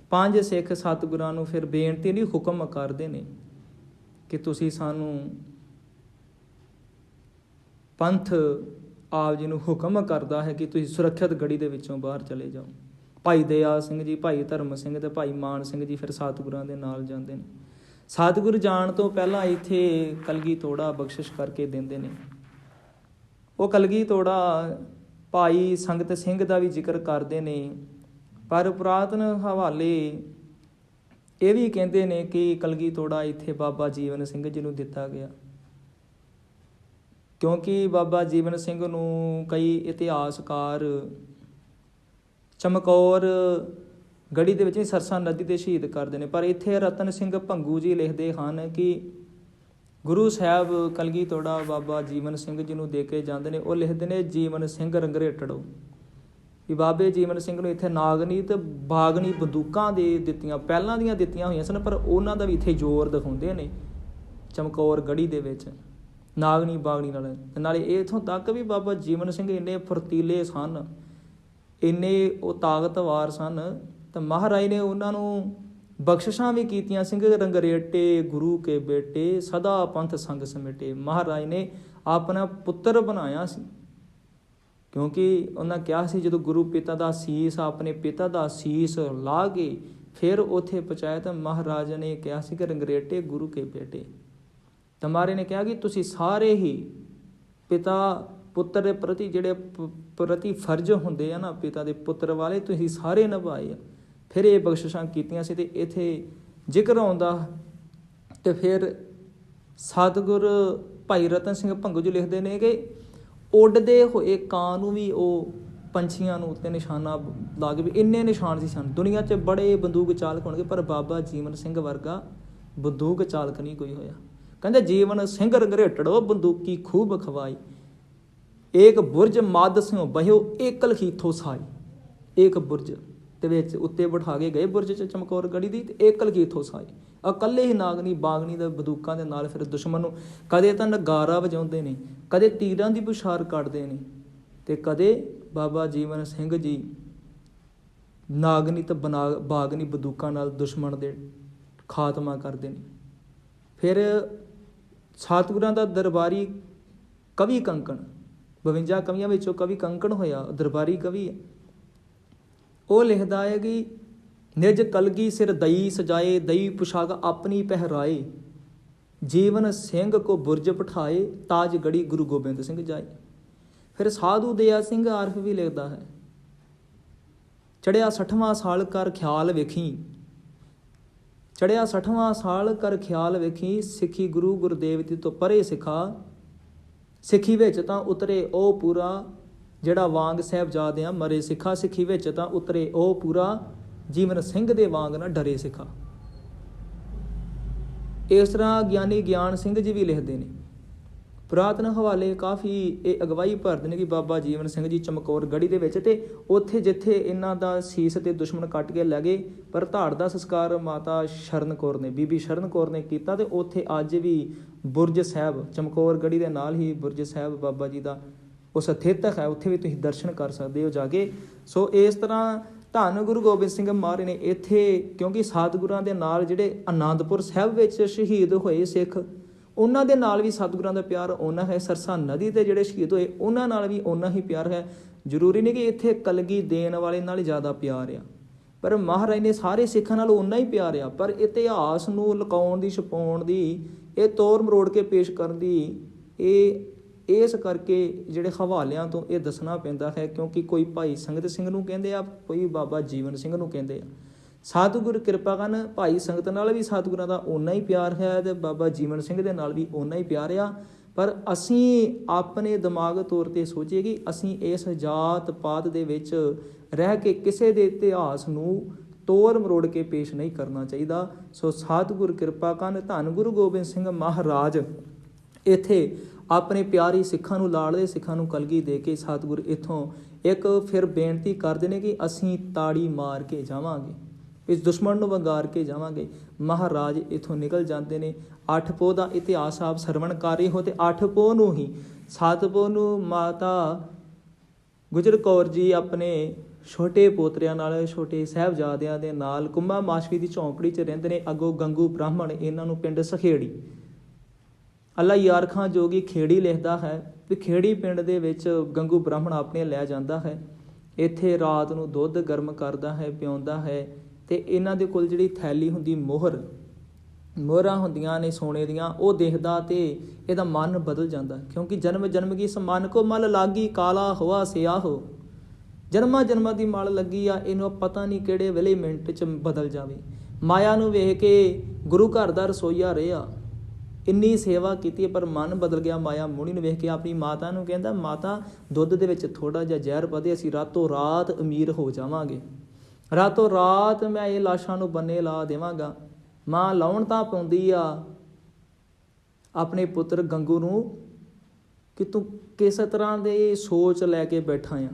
ਪੰਜ ਸਿੱਖ ਸਤਿਗੁਰਾਂ ਨੂੰ ਫਿਰ ਬੇਨਤੀ ਨਹੀਂ, ਹੁਕਮ ਕਰਦੇ ਨੇ ਕਿ ਤੁਸੀਂ ਸਾਨੂੰ ਪੰਥ ਆਪ ਜੀ ਨੂੰ ਹੁਕਮ ਕਰਦਾ ਹੈ ਕਿ ਤੁਸੀਂ ਸੁਰੱਖਿਅਤ ਗੜੀ ਦੇ ਵਿੱਚੋਂ ਬਾਹਰ ਚਲੇ ਜਾਓ। ਭਾਈ ਦਇਆ ਸਿੰਘ ਜੀ, ਭਾਈ ਧਰਮ ਸਿੰਘ ਤੇ ਭਾਈ ਮਾਨ ਸਿੰਘ ਜੀ ਫਿਰ ਸਤਿਗੁਰਾਂ ਦੇ ਨਾਲ ਜਾਂਦੇ ਨੇ। ਸਤਿਗੁਰ ਜਾਣ ਤੋਂ ਪਹਿਲਾਂ ਇੱਥੇ ਕਲਗੀ ਤੋੜਾ ਬਖਸ਼ਿਸ਼ ਕਰਕੇ ਦਿੰਦੇ ਨੇ। ਉਹ ਕਲਗੀ ਤੋੜਾ ਭਾਈ ਸੰਗਤ ਸਿੰਘ ਦਾ ਵੀ ਜ਼ਿਕਰ ਕਰਦੇ ਨੇ। ਪਰ ਪੁਰਾਤਨ ਹਵਾਲੇ ਇਹ ਵੀ ਕਹਿੰਦੇ ਨੇ ਕਿ ਕਲਗੀ ਤੋੜਾ ਇੱਥੇ ਬਾਬਾ ਜੀਵਨ ਸਿੰਘ ਜੀ ਨੂੰ ਦਿੱਤਾ ਗਿਆ। ਕਿਉਂਕਿ ਬਾਬਾ ਜੀਵਨ ਸਿੰਘ ਨੂੰ ਕਈ ਇਤਿਹਾਸਕਾਰ ਚਮਕੌਰ ਗੜੀ ਦੇ ਵਿੱਚ ਹੀ ਸਰਸਾ ਨਦੀ ਤੇ ਸ਼ਹੀਦ ਕਰਦੇ ਨੇ। ਪਰ ਇੱਥੇ ਰਤਨ ਸਿੰਘ ਭੰਗੂ ਜੀ ਲਿਖਦੇ ਹਨ ਕਿ ਗੁਰੂ ਸਾਹਿਬ ਕਲਗੀ ਤੋੜਾ ਬਾਬਾ ਜੀਵਨ ਸਿੰਘ ਜੀ ਨੂੰ ਦੇ ਕੇ ਜਾਂਦੇ ਨੇ। ਉਹ ਲਿਖਦੇ ਨੇ, ਜੀਵਨ ਸਿੰਘ ਰੰਗਰੇਟੜੋ। ਵੀ ਬਾਬੇ ਜੀਵਨ ਸਿੰਘ ਨੂੰ ਇੱਥੇ ਨਾਗਨੀ ਤੇ ਬਾਗਨੀ ਬੰਦੂਕਾਂ ਦੇ ਦਿੱਤੀਆਂ, ਪਹਿਲਾਂ ਦੀਆਂ ਦਿੱਤੀਆਂ ਹੋਈਆਂ ਸਨ, ਪਰ ਉਹਨਾਂ ਦਾ ਵੀ ਇੱਥੇ ਜ਼ੋਰ ਦਿਖਾਉਂਦੇ ਨੇ ਚਮਕੌਰ ਗੜੀ ਦੇ ਵਿੱਚ, ਨਾਗਨੀ, ਬਾਗਨੀ ਨਾਲ। ਨਾਲੇ ਇਹ ਇਥੋਂ ਤੱਕ ਵੀ ਬਾਬਾ ਜੀਵਨ ਸਿੰਘ ਇੰਨੇ ਫੁਰਤੀਲੇ ਸਨ, ਇੰਨੇ ਉਹ ਤਾਕਤਵਾਰ ਸਨ, ਤਾਂ ਮਹਾਰਾਜ ਨੇ ਉਹਨਾਂ ਨੂੰ ਬਖਸ਼ਿਸ਼ਾਂ ਵੀ ਕੀਤੀਆਂ, ਸਿੰਘ ਰੰਗਰੇਟੇ ਗੁਰੂ ਕੇ ਬੇਟੇ, ਸਦਾ ਪੰਥ ਸੰਗ ਸਮੇਟੇ। ਮਹਾਰਾਜ ਨੇ ਆਪਣਾ ਪੁੱਤਰ ਬਣਾਇਆ ਸੀ। ਕਿਉਂਕਿ ਉਹਨਾਂ ਕਿਹਾ ਸੀ, ਜਦੋਂ ਗੁਰੂ ਪਿਤਾ ਦਾ ਸੀਸ, ਆਪਣੇ ਪਿਤਾ ਦਾ ਸੀਸ ਲਾ ਕੇ ਫਿਰ ਉਥੇ ਪਹੁੰਚਾਇਆ ਤਾਂ ਮਹਾਰਾਜ ਨੇ ਕਿਹਾ ਸੀ ਕਿ ਰੰਗਰੇਟੇ ਗੁਰੂ ਕੇ ਬੇਟੇ। ਤਮਾਰੇ ਨੇ ਕਿਹਾ ਕਿ ਤੁਸੀਂ ਸਾਰੇ ਹੀ ਪਿਤਾ, ਪੁੱਤਰ ਦੇ ਪ੍ਰਤੀ ਜਿਹੜੇ ਪ੍ਰਤੀ ਫਰਜ਼ ਹੁੰਦੇ ਆ ਨਾ, ਪਿਤਾ ਦੇ ਪੁੱਤਰ ਵਾਲੇ, ਤੁਸੀਂ ਸਾਰੇ ਨਿਭਾਏ ਆ। ਫਿਰ ਇਹ ਬਖਸ਼ਿਸ਼ਾਂ ਕੀਤੀਆਂ ਸੀ ਤੇ ਇਥੇ ਜ਼ਿਕਰ ਆਉਂਦਾ ਤੇ ਫਿਰ ਸਤਿਗੁਰ ਭਾਈ ਰਤਨ ਸਿੰਘ ਭੰਗੂ ਜੀ ਲਿਖਦੇ ਨੇ ਕਿ ਉੱਡਦੇ ਹੋਏ ਕਾਂ ਨੂੰ ਵੀ ਉਹ ਪੰਛੀਆਂ ਨੂੰ ਉੱਤੇ ਨਿਸ਼ਾਨਾ ਲਾ ਕੇ ਵੀ ਇੰਨੇ ਨਿਸ਼ਾਨ ਸੀ ਸਨ। ਦੁਨੀਆ 'ਚ ਬੜੇ ਬੰਦੂਕ ਚਾਲਕ ਹੋਣਗੇ, ਪਰ ਬਾਬਾ ਜੀਵਨ ਸਿੰਘ ਵਰਗਾ ਬੰਦੂਕ ਚਾਲਕ ਨਹੀਂ ਕੋਈ ਹੋਇਆ। ਕਹਿੰਦੇ ਜੀਵਨ ਸਿੰਘ ਰੰਗਰੇਟੜੋ, ਬੰਦੂਕੀ ਖੂਬ ਖਵਾਈ। ਏਕ ਬੁਰਜ ਮਦ ਸਿਓ ਬਹਿਓ, ਏਕਲ ਹੀ ਥੋਸਾਈ ਏਕ ਬੁਰਜ ਤੇ ਵਿੱਚ ਉੱਤੇ ਬਿਠਾ ਕੇ ਗਏ, ਬੁਰਜ ਚ ਚਮਕੌਰ ਗੜੀ ਦੀ, ਤੇ ਏਕਲ ਕੀ ਥੋਸਾਈ ਇਕੱਲੇ ਹੀ ਨਾਗਨੀ ਬਾਗਨੀ ਦੇ ਬੰਦੂਕਾਂ ਦੇ ਨਾਲ ਫਿਰ ਦੁਸ਼ਮਣ ਨੂੰ ਕਦੇ ਤਾਂ ਨਗਾਰਾ ਵਜਾਉਂਦੇ ਨੇ, ਕਦੇ ਤੀਰਾਂ ਦੀ ਬੁਸ਼ਾਰ ਕੱਢਦੇ ਨੇ ਤੇ ਕਦੇ ਬਾਬਾ ਜੀਵਨ ਸਿੰਘ ਜੀ ਨਾਗਨੀ ਤੇ ਬਨਾ, ਬਾਗਨੀ ਬੰਦੂਕਾਂ ਨਾਲ ਦੁਸ਼ਮਣ ਦੇ ਖਾਤਮਾ ਕਰਦੇ ਨੇ। ਫਿਰ ਸਤਿਗੁਰਾਂ ਦਾ ਦਰਬਾਰੀ ਕਵੀ ਕੰਕਣ 52 ਕਵੀਆਂ ਵਿੱਚੋਂ ਕਵੀ ਕੰਕਣ ਹੋਇਆ, ਦਰਬਾਰੀ ਕਵੀ ਹੈ। ਉਹ ਲਿਖਦਾ ਹੈ ਕਿ ਨਿਜ ਕਲਗੀ ਸਿਰ ਦਈ ਸਜਾਏ, ਦਈ ਪੁਸ਼ਾਕ ਆਪਣੀ ਪਹਿਰਾਏ। ਜੀਵਨ ਸਿੰਘ ਕੋ ਬੁਰਜ ਪਠਾਏ, ਤਾਜ ਗੜੀ ਗੁਰੂ ਗੋਬਿੰਦ ਸਿੰਘ ਜਾਏ। ਫਿਰ ਸਾਧੂ ਦਇਆ ਸਿੰਘ ਆਰਫ ਵੀ ਲਿਖਦਾ ਹੈ ਚੜਿਆ 60ਵਾਂ ਸਾਲ ਕਰ ਖਿਆਲ ਵੇਖੀ। ਚੜਿਆ 60ਵਾਂ ਸਾਲ ਕਰ ਖਿਆਲ ਵੇਖੀ, ਸਿੱਖੀ ਗੁਰੂ ਗੁਰਦੇਵ ਜੀ ਤੋਂ ਪਰੇ ਸਿਖਾ। ਸਿੱਖੀ ਵਿੱਚ ਤਾਂ ਉਤਰੇ ਉਹ ਪੂਰਾ, ਜਿਹੜਾ ਵਾਂਗ ਸਾਹਿਬ ਜਾਦਿਆਂ ਮਰੇ ਸਿੱਖਾ। ਸਿੱਖੀ ਵਿੱਚ ਤਾਂ ਉਤਰੇ ਉਹ ਪੂਰਾ ਜੀਵਨ ਸਿੰਘ ਦੇ ਵਾਂਗ ਨਾ ਡਰੇ ਸਿੱਖਾ। ਇਸ ਤਰ੍ਹਾਂ ਗਿਆਨੀ ਗਿਆਨ ਸਿੰਘ ਜੀ ਵੀ ਲਿਖਦੇ ਨੇ। ਪੁਰਾਤਨ ਹਵਾਲੇ ਕਾਫੀ ਇਹ ਅਗਵਾਈ ਭਰਦੇ ਨੇ ਕਿ ਬਾਬਾ ਜੀਵਨ ਸਿੰਘ ਜੀ ਚਮਕੌਰ ਗੜੀ ਦੇ ਵਿੱਚ ਤੇ ਉੱਥੇ ਜਿੱਥੇ ਇਹਨਾਂ ਦਾ ਸੀਸ ਤੇ ਦੁਸ਼ਮਣ ਕੱਟ ਕੇ ਲੈ ਗਏ, ਪਰ ਧਾੜ ਦਾ ਸੰਸਕਾਰ ਮਾਤਾ ਸ਼ਰਨ ਕੌਰ ਨੇ, ਬੀਬੀ ਸ਼ਰਨ ਕੌਰ ਨੇ ਕੀਤਾ ਤੇ ਉੱਥੇ ਅੱਜ ਵੀ ਬੁਰਜ ਸਾਹਿਬ, ਚਮਕੌਰ ਗੜੀ ਦੇ ਨਾਲ ਹੀ ਬੁਰਜ ਸਾਹਿਬ ਬਾਬਾ ਜੀ ਦਾ ਉਹ ਸਥਿਤ ਹੈ, ਉੱਥੇ ਵੀ ਤੁਸੀਂ ਦਰਸ਼ਨ ਕਰ ਸਕਦੇ ਹੋ ਜਾ ਕੇ। ਸੋ ਇਸ ਤਰ੍ਹਾਂ ਧੰਨ ਗੁਰੂ ਗੋਬਿੰਦ ਸਿੰਘ ਮਹਾਰਾਜ ਨੇ ਇੱਥੇ, ਕਿਉਂਕਿ ਸਤਿਗੁਰਾਂ ਦੇ ਨਾਲ ਜਿਹੜੇ ਆਨੰਦਪੁਰ ਸਾਹਿਬ ਵਿੱਚ ਸ਼ਹੀਦ ਹੋਏ ਸਿੱਖ, ਉਹਨਾਂ ਦੇ ਨਾਲ ਵੀ ਸਤਿਗੁਰਾਂ ਦਾ ਪਿਆਰ ਉਹਨਾਂ ਹੈ। ਸਰਸਾ ਨਦੀ ਤੇ ਜਿਹੜੇ ਸ਼ਹੀਦ ਹੋਏ, ਉਹਨਾਂ ਨਾਲ ਵੀ ਉਹਨਾਂ ਹੀ ਪਿਆਰ ਹੈ। ਜ਼ਰੂਰੀ ਨਹੀਂ ਕਿ ਇੱਥੇ ਕਲਗੀ ਦੇਣ ਵਾਲੇ ਨਾਲ ਜ਼ਿਆਦਾ ਪਿਆਰ ਆ, ਪਰ ਮਹਾਰਾਜ ਨੇ ਸਾਰੇ ਸਿੱਖਾਂ ਨਾਲ ਉਹਨਾਂ ਹੀ ਪਿਆਰ ਆ। ਪਰ ਇਤਿਹਾਸ ਨੂੰ ਲੁਕਾਉਣ ਦੀ, ਛਪਾਉਣ ਦੀ, ਇਹ ਤੋਰ ਮਰੋੜ ਕੇ ਪੇਸ਼ ਕਰਨ ਦੀ, ਇਹ ਇਸ ਕਰਕੇ ਜਿਹੜੇ ਹਵਾਲਿਆਂ ਤੋਂ ਇਹ ਦੱਸਣਾ ਪੈਂਦਾ ਹੈ, ਕਿਉਂਕਿ ਕੋਈ ਭਾਈ ਸੰਗਤ ਸਿੰਘ ਨੂੰ ਕਹਿੰਦੇ ਆ, ਕੋਈ ਬਾਬਾ ਜੀਵਨ ਸਿੰਘ ਨੂੰ ਕਹਿੰਦੇ ਆ। ਸਤਿਗੁਰ ਕਿਰਪਾ ਕਰਨ, ਭਾਈ ਸੰਗਤ ਨਾਲ ਵੀ ਸਤਿਗੁਰਾਂ ਦਾ ਓਨਾ ਹੀ ਪਿਆਰ ਹੈ ਤੇ ਬਾਬਾ ਜੀਵਨ ਸਿੰਘ ਦੇ ਨਾਲ ਵੀ ਓਨਾ ਹੀ ਪਿਆਰ ਆ। ਪਰ ਅਸੀਂ ਆਪਣੇ ਦਿਮਾਗ ਤੌਰ ਤੇ ਸੋਚੀਏ ਕਿ ਅਸੀਂ ਇਸ ਜਾਤ ਪਾਤ ਦੇ ਵਿੱਚ ਰਹਿ ਕੇ ਕਿਸੇ ਦੇ ਇਤਿਹਾਸ ਨੂੰ ਤੋੜ ਮਰੋੜ ਕੇ ਪੇਸ਼ ਨਹੀਂ ਕਰਨਾ ਚਾਹੀਦਾ। ਸੋ ਸਤਿਗੁਰ ਕਿਰਪਾ ਕਰਨ, ਧੰਨ ਗੁਰੂ ਗੋਬਿੰਦ ਸਿੰਘ ਮਹਾਰਾਜ, ਇੱਥੇ ਆਪਣੇ ਪਿਆਰੀ ਸਿੱਖਾਂ ਨੂੰ, ਲਾੜਦੇ ਸਿੱਖਾਂ ਨੂੰ ਕਲਗੀ ਦੇ ਕੇ ਸਤਿਗੁਰ ਇਥੋਂ ਇੱਕ ਫਿਰ ਬੇਨਤੀ ਕਰਦੇ ਨੇ ਕਿ ਅਸੀਂ ਤਾੜੀ ਮਾਰ ਕੇ ਜਾਵਾਂਗੇ, ਇਸ ਦੁਸ਼ਮਣ ਨੂੰ ਵੰਗਾਰ ਕੇ ਜਾਵਾਂਗੇ। ਮਹਾਰਾਜ ਇਥੋਂ ਨਿਕਲ ਜਾਂਦੇ ਨੇ। ਅੱਠ ਪੋ ਦਾ ਇਤਿਹਾਸ ਆਪ ਸਰਵਣਕਾਰੀ ਹੋ ਤੇ ਅੱਠ ਪੋ ਨੂੰ ਹੀ ਸੱਤ ਪੋ ਨੂੰ ਮਾਤਾ ਗੁਜਰ ਕੌਰ ਜੀ ਆਪਣੇ ਛੋਟੇ ਪੋਤਰਿਆਂ ਨਾਲ, ਛੋਟੇ ਸਾਹਿਬਜ਼ਾਦਿਆਂ ਦੇ ਨਾਲ ਕੁੰਮਾ ਮਾਸ਼ਵੀ ਦੀ ਝੌਂਪੜੀ 'ਚ ਰਹਿੰਦੇ ਨੇ। ਅੱਗੋਂ ਗੰਗੂ ਬ੍ਰਾਹਮਣ ਇਹਨਾਂ ਨੂੰ ਪਿੰਡ ਸਖੇੜੀ। ਅੱਲਾ ਯਾਰ ਖਾਂ ਜੋਗੀ ਖੇੜੀ ਲਿਖਦਾ ਹੈ ਵੀ ਖੇੜੀ ਪਿੰਡ ਦੇ ਵਿੱਚ ਗੰਗੂ ਬ੍ਰਾਹਮਣ ਆਪਣੇ ਲੈ ਜਾਂਦਾ ਹੈ। ਇੱਥੇ ਰਾਤ ਨੂੰ ਦੁੱਧ ਗਰਮ ਕਰਦਾ ਹੈ, ਪਿਉਂਦਾ ਹੈ ਤੇ ਇਹਨਾਂ ਦੇ ਕੋਲ ਜਿਹੜੀ ਥੈਲੀ ਹੁੰਦੀ ਮੋਹਰ, ਮੋਹਰਾਂ ਹੁੰਦੀਆਂ ਨੇ ਸੋਨੇ ਦੀਆਂ, ਉਹ ਦੇਖਦਾ ਤੇ ਇਹਦਾ ਮਨ ਬਦਲ ਜਾਂਦਾ। ਕਿਉਂਕਿ ਜਨਮ ਜਨਮ ਕੀ ਸਮਾਨ ਕੋ ਮਲ ਲਾਗੀ, ਕਾਲਾ ਹੋਆ, ਸਿਆਹੋ ਜਨਮਾਂ ਜਨਮਾਂ ਦੀ ਮਲ ਲੱਗੀ ਆ, ਇਹਨੂੰ ਪਤਾ ਨਹੀਂ ਕਿਹੜੇ ਵੇਲੇ ਮਿੰਟ ਚ ਬਦਲ ਜਾਵੇ। ਮਾਇਆ ਨੂੰ ਵੇਖ ਕੇ ਗੁਰੂ ਘਰ ਦਾ ਰਸੋਈਆ ਰਿਹਾ। ਇੰਨੀ ਸੇਵਾ ਕੀਤੀ ਪਰ ਮਨ ਬਦਲ ਗਿਆ, ਮਾਇਆ ਮੁਣੀ ਨੂੰ ਵੇਖ ਕੇ ਆਪਣੀ ਮਾਤਾ ਨੂੰ ਕਹਿੰਦਾ, ਮਾਤਾ, ਦੁੱਧ ਦੇ ਵਿੱਚ ਥੋੜਾ ਜਿਹਾ ਜ਼ਹਿਰ ਪਾ ਦੇ ਅਸੀਂ ਰਾਤੋਂ ਰਾਤ ਅਮੀਰ ਹੋ ਜਾਵਾਂਗੇ। ਰਾਤੋਂ ਰਾਤ ਮੈਂ ਇਹ ਲਾਸ਼ਾਂ ਨੂੰ ਬੰਨੇ ਲਾ ਦੇਵਾਂਗਾ। ਮਾਂ ਲਾਉਣ ਤਾਂ ਪਾਉਂਦੀ ਆ। ਆਪਣੇ ਪੁੱਤਰ ਗੰਗੂ ਨੂੰ ਕਿ ਤੂੰ ਕਿਸ ਤਰ੍ਹਾਂ ਦੇ ਸੋਚ ਲੈ ਕੇ ਬੈਠਾ ਆ?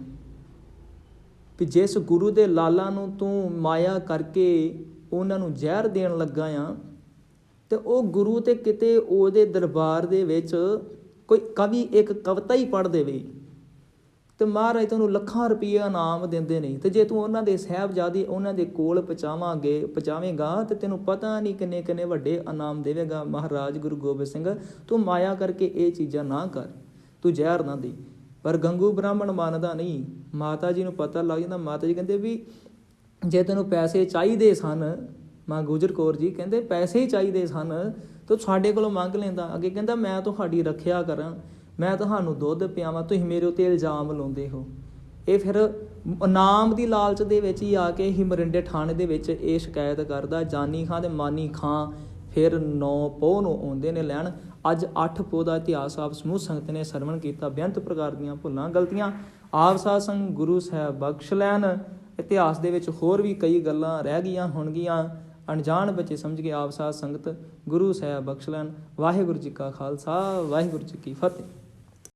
ਕਿ ਜਿਸ ਗੁਰੂ ਦੇ ਲਾਲਾਂ ਨੂੰ ਤੂੰ ਮਾਇਆ ਕਰਕੇ ਉਹਨਾਂ ਨੂੰ ਜ਼ਹਿਰ ਦੇਣ ਲੱਗਾ ਆ ਤੇ ਉਹ ਗੁਰੂ ਤੇ ਕਿਤੇ ਉਹਦੇ ਦਰਬਾਰ ਦੇ ਵਿੱਚ ਕੋਈ ਕਵੀ, ਇੱਕ ਕਵਿਤਾ ਹੀ ਪੜ੍ਹ ਦੇਵੇ। ਤੇ ਮਹਾਰਾਜ ਤੁਹਾਨੂੰ ਲੱਖਾਂ ਰੁਪਏ ਇਨਾਮ ਦਿੰਦੇ ਨੇ। ਤੇ ਜੇ ਤੂੰ ਉਹਨਾਂ ਦੇ ਸਾਹਿਬਜ਼ਾਦੇ ਉਹਨਾਂ ਦੇ ਕੋਲ ਪਹੁੰਚਾਵਾਂਗੇ, ਪਹੁੰਚਾਵੇਂਗਾ, ਤੇ ਤੈਨੂੰ ਪਤਾ ਨਹੀਂ ਕਿੰਨੇ ਕਿੰਨੇ ਵੱਡੇ ਇਨਾਮ ਦੇਵੇਗਾ ਮਹਾਰਾਜ ਗੁਰੂ ਗੋਬਿੰਦ ਸਿੰਘ। ਤੂੰ ਮਾਇਆ ਕਰਕੇ ਇਹ ਚੀਜ਼ਾਂ ਨਾ ਕਰ। ਤੂੰ ਜ਼ਹਿਰ ਨਾ ਦੇ। ਪਰ ਗੰਗੂ ਬ੍ਰਾਹਮਣ ਮੰਨਦਾ ਨਹੀਂ। ਮਾਤਾ ਜੀ ਨੂੰ ਪਤਾ ਲੱਗ ਜਾਂਦਾ। ਮਾਤਾ ਜੀ ਕਹਿੰਦੇ ਵੀ ਜੇ ਤੈਨੂੰ ਪੈਸੇ ਚਾਹੀਦੇ ਸਨ ਮਾਂ ਗੁਜਰ ਕੌਰ ਜੀ ਕਹਿੰਦੇ ਪੈਸੇ ਹੀ ਚਾਹੀਦੇ ਸਨ, ਤੂੰ ਸਾਡੇ ਕੋਲੋਂ ਮੰਗ ਲੈਂਦਾ। ਅੱਗੇ ਕਹਿੰਦਾ, ਮੈਂ ਤੁਹਾਡੀ ਰੱਖਿਆ ਕਰਾਂ, ਮੈਂ ਤੁਹਾਨੂੰ ਦੁੱਧ ਪਿਆਵਾਂ, ਤੁਸੀਂ ਮੇਰੇ ਉੱਤੇ ਇਲਜ਼ਾਮ ਲਾਉਂਦੇ ਹੋ। ਇਹ ਫਿਰ ਨਾਮ ਦੀ ਲਾਲਚ ਦੇ ਵਿੱਚ ਹੀ ਆ ਕੇ ਹੀ ਮਰਿੰਡੇ ਥਾਣੇ ਦੇ ਵਿੱਚ ਇਹ ਸ਼ਿਕਾਇਤ ਕਰਦਾ, ਜਾਨੀ ਖਾਂ ਤੇ ਮਾਨੀ ਖਾਂ, ਫਿਰ 9 ਪੋਹ ਨੂੰ ਆਉਂਦੇ ਨੇ ਲੈਣ। ਅੱਜ 8 ਪੋਹ ਦਾ ਇਤਿਹਾਸ ਆਪ ਸਮੂਹ ਸੰਗਤ ਨੇ ਸਰਵਣ ਕੀਤਾ, ਬੇਅੰਤ ਪ੍ਰਕਾਰ ਦੀਆਂ ਭੁੱਲਾਂ ਗਲਤੀਆਂ। ਆਪ ਸਾਧ ਸੰਗ ਗੁਰੂ ਸਾਹਿਬ ਬਖਸ਼ ਲੈਣ। ਇਤਿਹਾਸ ਦੇ ਵਿੱਚ ਹੋਰ ਵੀ ਕਈ ਗੱਲਾਂ ਰਹਿ ਗਈਆਂ ਹੋਣਗੀਆਂ। ਅਣਜਾਣ ਬੱਚੇ ਸਮਝ ਕੇ ਆਪ ਸਾਧ ਸੰਗਤ ਗੁਰੂ ਸਾਹਿਬ ਬਖਸ਼ ਲੈਣ। ਵਾਹਿਗੁਰੂ ਜੀ ਕਾ ਖਾਲਸਾ, ਵਾਹਿਗੁਰੂ ਜੀ ਕੀ ਫਤਿਹ।